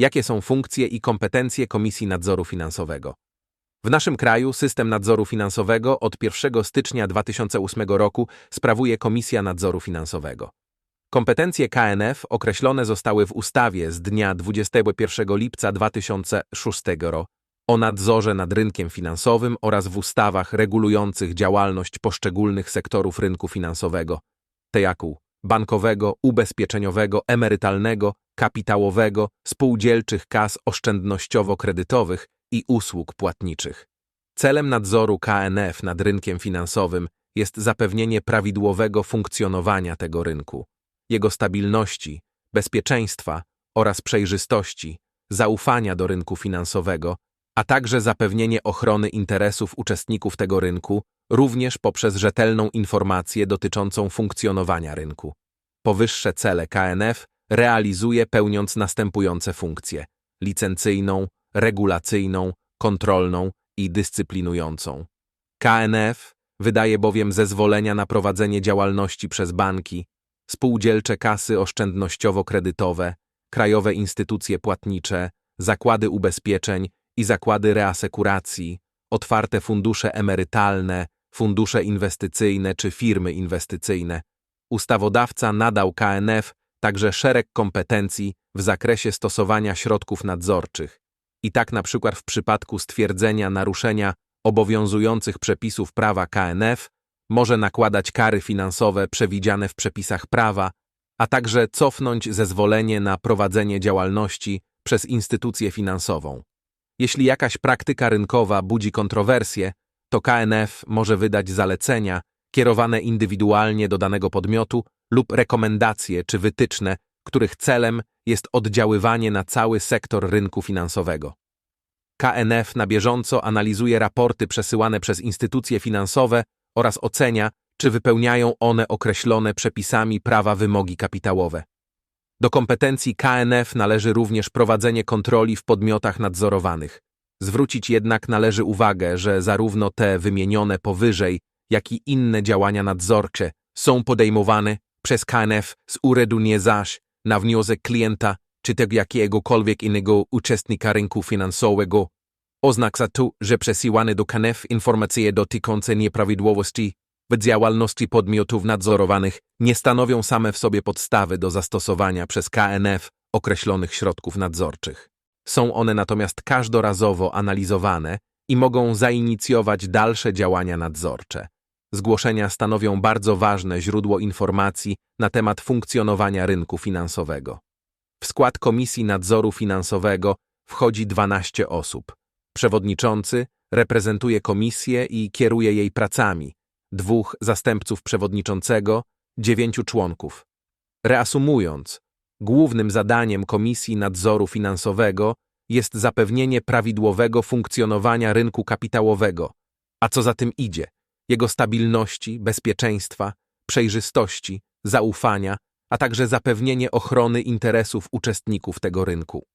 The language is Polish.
Jakie są funkcje i kompetencje Komisji Nadzoru Finansowego? W naszym kraju system nadzoru finansowego od 1 stycznia 2008 roku sprawuje Komisja Nadzoru Finansowego. Kompetencje KNF określone zostały w ustawie z dnia 21 lipca 2006 roku o nadzorze nad rynkiem finansowym oraz w ustawach regulujących działalność poszczególnych sektorów rynku finansowego, te jak bankowego, ubezpieczeniowego, emerytalnego, kapitałowego, spółdzielczych kas oszczędnościowo-kredytowych i usług płatniczych. Celem nadzoru KNF nad rynkiem finansowym jest zapewnienie prawidłowego funkcjonowania tego rynku, jego stabilności, bezpieczeństwa oraz przejrzystości, zaufania do rynku finansowego, a także zapewnienie ochrony interesów uczestników tego rynku, również poprzez rzetelną informację dotyczącą funkcjonowania rynku. Powyższe cele KNF realizuje pełniąc następujące funkcje: licencyjną, regulacyjną, kontrolną i dyscyplinującą. KNF wydaje bowiem zezwolenia na prowadzenie działalności przez banki, spółdzielcze kasy oszczędnościowo-kredytowe, krajowe instytucje płatnicze, zakłady ubezpieczeń i zakłady reasekuracji, otwarte fundusze emerytalne, fundusze inwestycyjne czy firmy inwestycyjne. Ustawodawca nadał KNF także szereg kompetencji w zakresie stosowania środków nadzorczych. I tak na przykład w przypadku stwierdzenia naruszenia obowiązujących przepisów prawa KNF może nakładać kary finansowe przewidziane w przepisach prawa, a także cofnąć zezwolenie na prowadzenie działalności przez instytucję finansową. Jeśli jakaś praktyka rynkowa budzi kontrowersje, to KNF może wydać zalecenia kierowane indywidualnie do danego podmiotu lub rekomendacje czy wytyczne, których celem jest oddziaływanie na cały sektor rynku finansowego. KNF na bieżąco analizuje raporty przesyłane przez instytucje finansowe oraz ocenia, czy wypełniają one określone przepisami prawa wymogi kapitałowe. Do kompetencji KNF należy również prowadzenie kontroli w podmiotach nadzorowanych. Zwrócić jednak należy uwagę, że zarówno te wymienione powyżej, jak i inne działania nadzorcze są podejmowane przez KNF z uredu nie zaś na wniosek klienta czy tego jakiegokolwiek innego uczestnika rynku finansowego. Oznacza to, że przesyłane do KNF informacje dotyczące nieprawidłowości w działalności podmiotów nadzorowanych nie stanowią same w sobie podstawy do zastosowania przez KNF określonych środków nadzorczych. Są one natomiast każdorazowo analizowane i mogą zainicjować dalsze działania nadzorcze. Zgłoszenia stanowią bardzo ważne źródło informacji na temat funkcjonowania rynku finansowego. W skład Komisji Nadzoru Finansowego wchodzi 12 osób. Przewodniczący reprezentuje komisję i kieruje jej pracami, dwóch zastępców przewodniczącego, dziewięciu członków. Reasumując, głównym zadaniem Komisji Nadzoru Finansowego jest zapewnienie prawidłowego funkcjonowania rynku kapitałowego, a co za tym idzie, jego stabilności, bezpieczeństwa, przejrzystości, zaufania, a także zapewnienie ochrony interesów uczestników tego rynku.